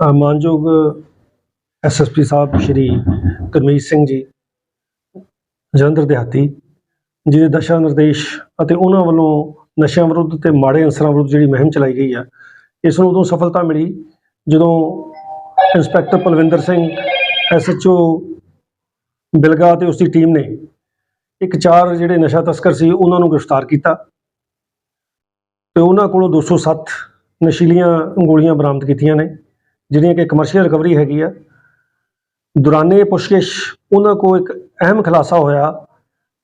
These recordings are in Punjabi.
ਅ, ਮਾਨਯੋਗ ਐਸਐਸਪੀ ਸਾਹਿਬ ਸ਼੍ਰੀ ਗੁਰਮੀਤ ਸਿੰਘ ਜੀ ਜਲੰਧਰ ਦਿਹਾਤੀ ਜਿਹਦੇ ਦਸ਼ਾ ਨਿਰਦੇਸ਼ ਅਤੇ ਉਹਨਾਂ ਵੱਲੋਂ ਨਸ਼ਿਆਂ ਵਿਰੁੱਧ ਤੇ ਮਾੜੇ ਅਨਸਰਾਂ ਵਿਰੁੱਧ ਜਿਹੜੀ ਮੁਹਿੰਮ ਚਲਾਈ ਗਈ ਆ ਇਸ ਨੂੰ ਉਦੋਂ ਸਫਲਤਾ ਮਿਲੀ ਜਦੋਂ ਇੰਸਪੈਕਟਰ ਪਲਵਿੰਦਰ ਸਿੰਘ ਐਸਐਚਓ ਬਿਲਗਾ ਤੇ ਉਸ ਦੀ ਟੀਮ ਨੇ ਇੱਕ ਚਾਰ ਜਿਹੜੇ ਨਸ਼ਾ ਤਸਕਰ ਸੀ ਉਹਨਾਂ ਨੂੰ ਗ੍ਰਿਫਤਾਰ ਕੀਤਾ ਤੇ ਉਹਨਾਂ ਕੋਲੋਂ 207 ਨਸ਼ੀਲੀਆਂ ਗੋਲੀਆਂ ਬਰਾਮਦ ਕੀਤੀਆਂ ਨੇ। ਜਿਹੜੀਆਂ ਕਿ ਕਮਰਸ਼ੀਅਲ ਰਿਕਵਰੀ ਹੈਗੀ ਆ ਦੌਰਾਨੇ ਪੁੱਛਗਿੱਛ ਉਹਨਾਂ ਕੋਲ ਇੱਕ ਅਹਿਮ ਖੁਲਾਸਾ ਹੋਇਆ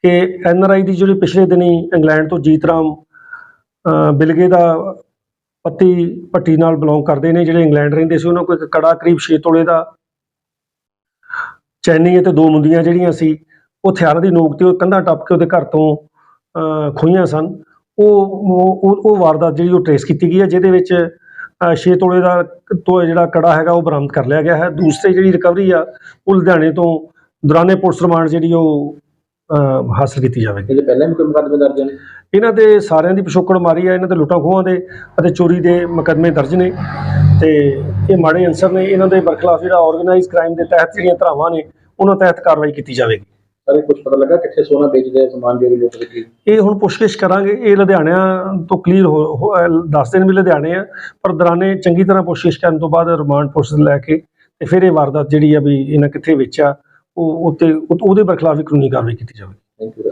ਕਿ ਐਨਆਰਆਈ ਦੀ ਜਿਹੜੀ ਪਿਛਲੇ ਦਿਨੀ ਇੰਗਲੈਂਡ ਤੋਂ ਜੀਤ ਰਾਮ ਬਿਲਗੇ ਦਾ ਪੱਤੀ ਪੱਟੀ ਨਾਲ ਬਿਲੋਂਗ ਕਰਦੇ ਨੇ ਜਿਹੜੇ ਇੰਗਲੈਂਡ ਰਹਿੰਦੇ ਸੀ ਉਹਨਾਂ ਕੋਲ ਇੱਕ ਕੜਾ ਕਰੀਬ 6 ਤੋਲੇ ਦਾ ਚੈਨੀ ਅਤੇ ਦੋ ਮੁੰਦੀਆਂ ਜਿਹੜੀਆਂ ਸੀ ਉਹ ਹਥਿਆਰਾਂ ਦੀ ਨੋਕ ਤੇ ਉਹ ਕੰਧਾਂ ਟੱਪ ਕੇ ਉਹਦੇ ਘਰ ਤੋਂ ਅਹ, ਖੋਹੀਆਂ ਸਨ। ਉਹ ਉਹ ਉਹ- ਉਹ ਵਾਰਦਾਤ ਜਿਹੜੀ ਉਹ ਟਰੇਸ ਕੀਤੀ ਗਈ ਹੈ ਜਿਹਦੇ ਵਿੱਚ 6 ਤੋਲੇ ਦਾ ਤੋਂ ਜਿਹੜਾ ਕੜਾ ਹੈਗਾ ਉਹ ਬਰਾਮਦ ਕਰ ਲਿਆ ਗਿਆ ਹੈ। ਦੂਸਰੀ ਜਿਹੜੀ ਰਿਕਵਰੀ ਆ ਉਹ ਲੁਧਿਆਣੇ ਤੋਂ ਦੌਰਾਨੇ ਪੁਲਿਸ ਰਿਮਾਂਡ ਜਿਹੜੀ ਉਹ ਹਾਸਲ ਕੀਤੀ ਜਾਵੇਗੀ। ਇਹਦੇ ਪਹਿਲਾਂ ਵੀ ਕੋਈ ਮੁਕੱਦਮੇ ਦਰਜ ਨੇ? ਇਹਨਾਂ ਦੇ ਸਾਰਿਆਂ ਦੀ ਪਿਛੋਕੜ ਮਾਰੀ ਆ ਇਹਨਾਂ ਦੇ ਲੁੱਟਾਂ ਖੋਹਾਂ ਦੇ ਅਤੇ ਚੋਰੀ ਦੇ ਮੁਕੱਦਮੇ ਦਰਜ ਨੇ। ਤੇ ਇਹ ਮਾੜੇ ਅਨਸਰ ਨੇ। ਇਹਨਾਂ ਦੇ ਬਰਖਲਾਫ ਜਿਹੜਾ ਆਰਗੇਨਾਈਜ਼ ਕ੍ਰਾਈਮ ਦੇ ਤਹਿਤ ਜਿਹੜੀਆਂ ਧਾਰਾਵਾਂ ਨੇ ਉਹਨਾਂ ਤਹਿਤ ਕਾਰਵਾਈ ਕੀਤੀ ਜਾਵੇਗੀ। ਸਾਰੇ ਕੁਝ ਪਤਾ ਲੱਗਾ ਕਿੱਥੇ ਸੋਨਾ ਵੇਚਦੇ ਆ, ਸਮਾਨ ਜੋ ਵੀ ਲੁੱਟ ਕੇ। ਇਹ ਹੁਣ ਪੁੱਛਗਿੱਛ ਕਰਾਂਗੇ। ਇਹ ਲੁਧਿਆਣਿਆਂ ਤੋਂ ਕਲੀਅਰ ਹੋ ਦੱਸ ਦਿਨ ਵੀ ਲੁਧਿਆਣੇ ਆ ਪਰ ਦੌਰਾਨੇ ਚੰਗੀ ਤਰ੍ਹਾਂ ਪੁੱਛਗਿੱਛ ਕਰਨ ਤੋਂ ਬਾਅਦ ਰਿਮਾਂਡ ਪੁਲਿਸ ਲੈ ਕੇ ਤੇ ਫਿਰ ਇਹ ਵਾਰਦਾਤ ਜਿਹੜੀ ਆ ਵੀ ਇਹਨਾਂ ਕਿੱਥੇ ਵੇਚਿਆ ਉਹ ਉੱਤੇ ਉਹਦੇ ਬਰਖਲਾਫ ਵੀ ਕਾਨੂੰਨੀ ਕਾਰਵਾਈ ਕੀਤੀ ਜਾਵੇਗੀ। Thank you